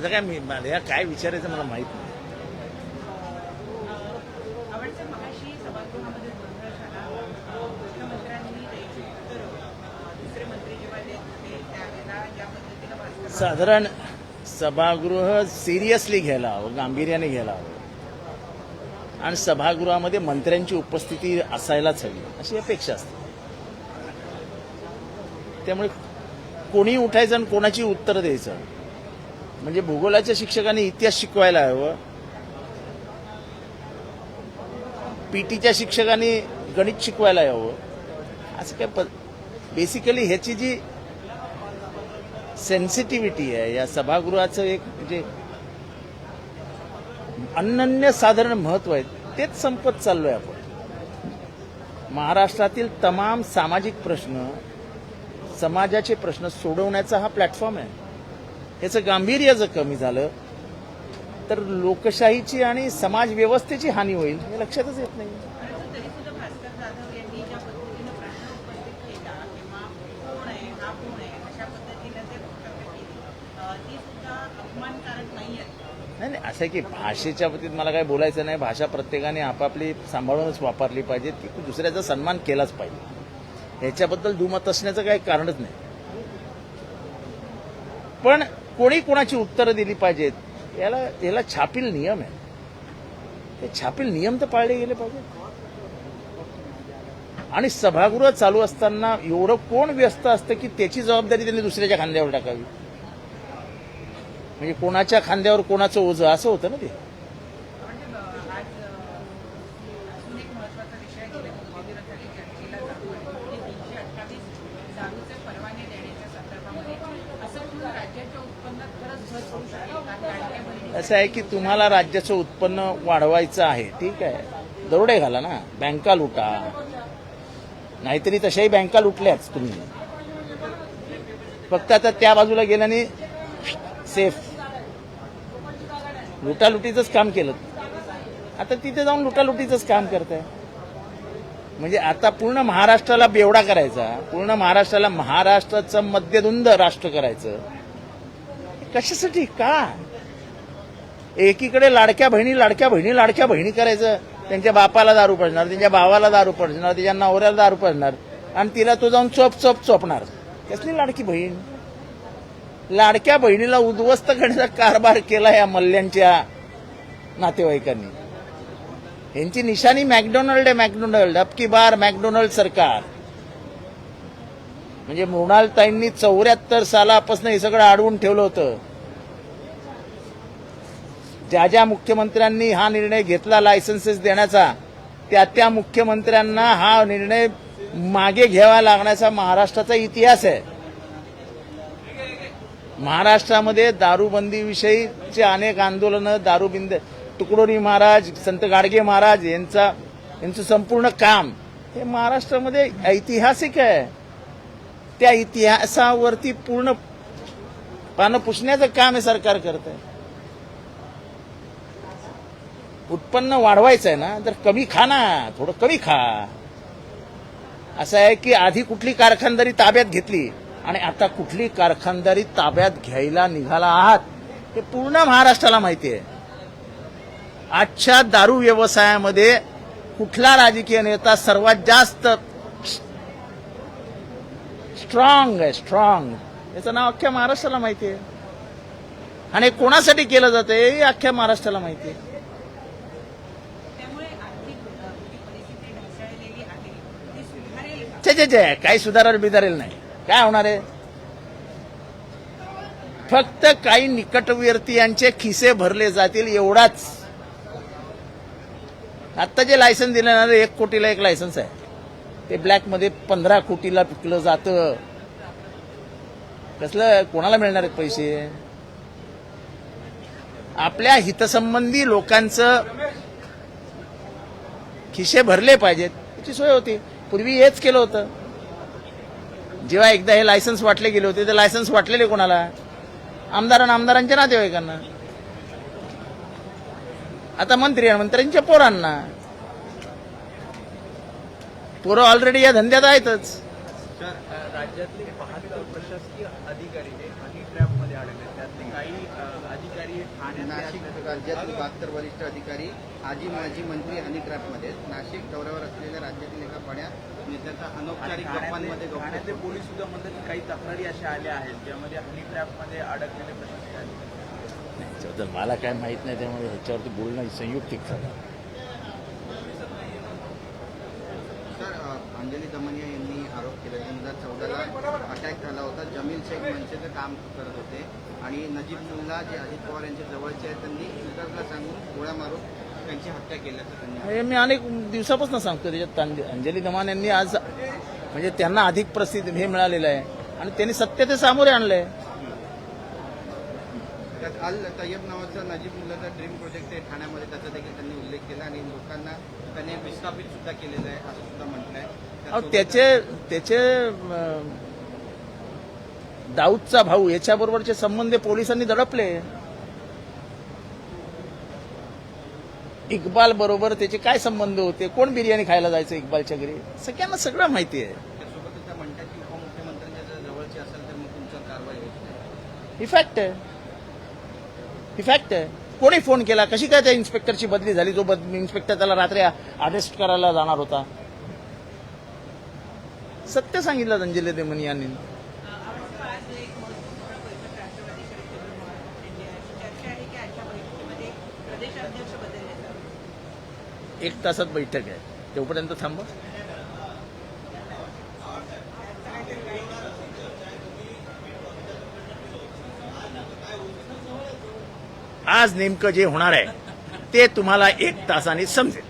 त्याचा काय मी मला काय विचारायचं मला माहीत नाही. साधारण सभागृह सिरियसली घ्यायला हवं गांभीर्याने घ्यायला हवं. आणि सभागृहामध्ये मंत्र्यांची उपस्थिती असायलाच हवी अशी अपेक्षा असते. त्यामुळे कोणी उठायचं आणि कोणाची उत्तरं द्यायचं? म्हणजे भूगोलाच्या शिक्षकांनी इतिहास शिकवायला हवं. पीटीच्या शिक्षकांनी गणित शिकवायला हवं. असं काय बेसिकली ह्याची जी सेन्सिटिव्हिटी आहे या सभागृहाचं एक म्हणजे अनन्य साधारण महत्त्व आहे तेच संपत चाललोय आपण. महाराष्ट्रातील तमाम सामाजिक प्रश्न समाजाचे प्रश्न सोडवण्याचा हा प्लॅटफॉर्म आहे. याचं गांभीर्य जर कमी झालं तर लोकशाहीची आणि समाज व्यवस्थेची हानी होईल हे लक्षातच येत नाही. नाही नाही असं आहे की भाषेच्या बाबतीत मला काय बोलायचं नाही. भाषा प्रत्येकाने आपापली सांभाळूनच वापरली पाहिजे. ती दुसऱ्याचा सन्मान केलाच पाहिजे. ह्याच्याबद्दल दुमत असण्याचं काही कारणच नाही. पण कोणी कोणाची उत्तरं दिली पाहिजेत? याला याला छापील नियम आहे. ते छापील नियम तर पाळले गेले पाहिजे आणि सभागृह चालू असताना एवढं कोण व्यस्त असतं की त्याची जबाबदारी त्यांनी दुसऱ्याच्या खांद्यावर टाकावी? म्हणजे कोणाच्या खांद्यावर कोणाचं ओझं? असं होतं ना ते. असं आहे की तुम्हाला राज्याचं उत्पन्न वाढवायचं आहे ठीक आहे. दरोडे घाला ना बँका लुटा. नाहीतरी तशाही बँका लुटल्याच तुम्ही. फक्त आता त्या बाजूला गेल्याने सेफ लुटालुटीचंच काम केलं. आता तिथे जाऊन लुटालुटीचंच काम करताय. म्हणजे आता पूर्ण महाराष्ट्राला बेवडा करायचा पूर्ण महाराष्ट्राला महाराष्ट्राचं मध्यधुंद राष्ट्र करायचं. कशासाठी? का? एकीकडे लाडक्या बहिणी लाडक्या बहिणी लाडक्या बहिणी करायचं. त्यांच्या बापाला दारू पडणार त्यांच्या भावाला दारू पडणार त्यांच्या नवऱ्याला दारू पडणार. आणि तिला तो जाऊन चोप चोप चोपणार. कसली लाडकी बहीण? लाडक्या बहिणीला उद्ध्वस्त करण्याचा कारभार केला या मल्ल्यांच्या नातेवाईकांनी. यांची निशाणी मॅकडोनल्ड आहे मॅकडोनल्ड. अबकी बार मॅकडोनाल्ड सरकार. म्हणजे मृणालताईंनी चौऱ्याहत्तर सालापासून हे सगळं अडवून ठेवलं होतं. ज्या ज्या मुख्यमंत्र्यांनी हा निर्णय घेतला लायसन्सेस देण्याचा त्या त्या मुख्यमंत्र्यांना हा निर्णय मागे घ्यावा लागण्याचा महाराष्ट्राचा इतिहास आहे. महाराष्ट्रामध्ये दारूबंदीविषयीचे अनेक आंदोलनं दारूबिंद तुकडोरी महाराज संत गाडगे महाराज यांचा यांचं संपूर्ण काम हे महाराष्ट्रामध्ये ऐतिहासिक आहे. त्या इतिहासावरती पूर्ण पानं पुसण्याचं काम हे सरकार करत आहे उत्पन्न वाढवायचं आहे ना तर कमी खा ना थोडं कमी खा. असं आहे की आधी कुठली कारखानदारी ताब्यात घेतली आणि आता कुठली कारखानदारी ताब्यात घ्यायला निघाला आहात हे पूर्ण महाराष्ट्राला माहिती आहे. आजच्या दारू व्यवसायामध्ये कुठला राजकीय नेता सर्वात जास्त स्ट्रॉंग आहे स्ट्रॉंग याचं नाव अख्ख्या महाराष्ट्राला माहिती आहे. आणि कोणासाठी केलं जातं हे अख्ख्या महाराष्ट्राला माहिती आहे त्यामुळे आर्थिक अ, जी परिस्थिती ढासळलेली आहे ती त्याच्याच आहे काही सुधारेल बिधारेल नाही. काय होणार आहे? फक्त काही निकटवर्तीयांचे खिसे भरले जातील एवढाच. आता जे लायसन दिलं ना एक कोटीला एक लायसन्स आहे. ते ब्लॅकमध्ये पंधरा कोटीला विकलं जातं. कसलं? कोणाला मिळणार आहेत पैसे? आपल्या हितसंबंधी लोकांचं खिसे भरले पाहिजेत. याची सोय होती. पूर्वी हेच केलं होतं. जेव्हा एकदा हे लायसन्स वाटले गेले होते ते लायसन्स वाटलेले कोणाला? आमदार आणि आमदारांच्या नातेवाईकांना. आता मंत्री आणि मंत्र्यांच्या पोरांना. पोरं ऑलरेडी या धंद्यात आहेतच. तर राज्यातले बहात्तर प्रशासकीय अधिकारी हे हनी ट्रॅपमध्ये आहेत. त्यातले काही अधिकारी राज्यातील बहात्तर वरिष्ठ अधिकारी आजी माजी मंत्री हनी मध्ये नाशिक दौऱ्यावर असलेल्या राज्यातील एका बड्या नेत्याचा अनौपचारिक गप्पांमध्ये ठाण्यातले पोलीस सुद्धा म्हणतात की काही तक्रारी अशा आल्या आहेत ज्यामध्ये हनी ट्रॅपमध्ये अडकलेले प्रशासक आहेत. ह्याच्याबद्दल मला काय माहीत नाही त्यामुळे ह्याच्यावरती बोलणं संयुक्तिक झालं सर अंजली दमनिया यांनी आरोप केला दोन हजार चौदाला अटॅक झाला होता. जमील शेख मनसेचं काम करत होते. आणि नजीब मुल्ला जे अजित पवार यांचे जवळचे आहेत त्यांनी इतरला सांगून गोळ्या मारून त्यांची हत्या केल्याचं त्यांनी हे मी अनेक दिवसापासून सांगतो त्याच्यात अंजली धमान यांनी आज म्हणजे त्यांना अधिक प्रसिद्ध हे मिळालेलं आहे. आणि त्यांनी सत्य ते सामोरे आणलंय. त्यात अल तय्यब नावाचा नजीब मुल्लाचा ड्रीम प्रोजेक्ट आहे. ठाण्यामध्ये त्याचा देखील त्यांनी उल्लेख केला आणि लोकांना त्याने विस्थापित सुद्धा केलेलं आहे असं सुद्धा म्हटलंय. अहो, त्यासोबत- त्याचे त्याचे दाऊदचा भाऊ याच्याबरोबरचे संबंध पोलिसांनी दडपले. इक्बाल बरोबर त्याचे काय संबंध होते? कोण बिर्याणी खायला जायचं इक्बालच्या घरी? सगळ्यांना सगळं माहिती आहे. त्यासोबतच त्या म्हणतात की उपमुख्यमंत्र्यांच्या जर जवळचे असेल तर मग तुमच्यावर कारवाई होत नाही ही फॅक्ट आहे. ही फॅक्ट आहे. कोणी फोन केला? कशी काय त्या इन्स्पेक्टरची बदली झाली? जो बद इन्स्पेक्टर त्याला रात्री अरेस्ट करायला जाणार होता? सत्य सांगितलं अंजली देमनी यांनी. एक तासात बैठक आहे. तोपर्यंत थांबा. आज नेमकं जे होणार आहे ते तुम्हाला एक तासाने समजेल.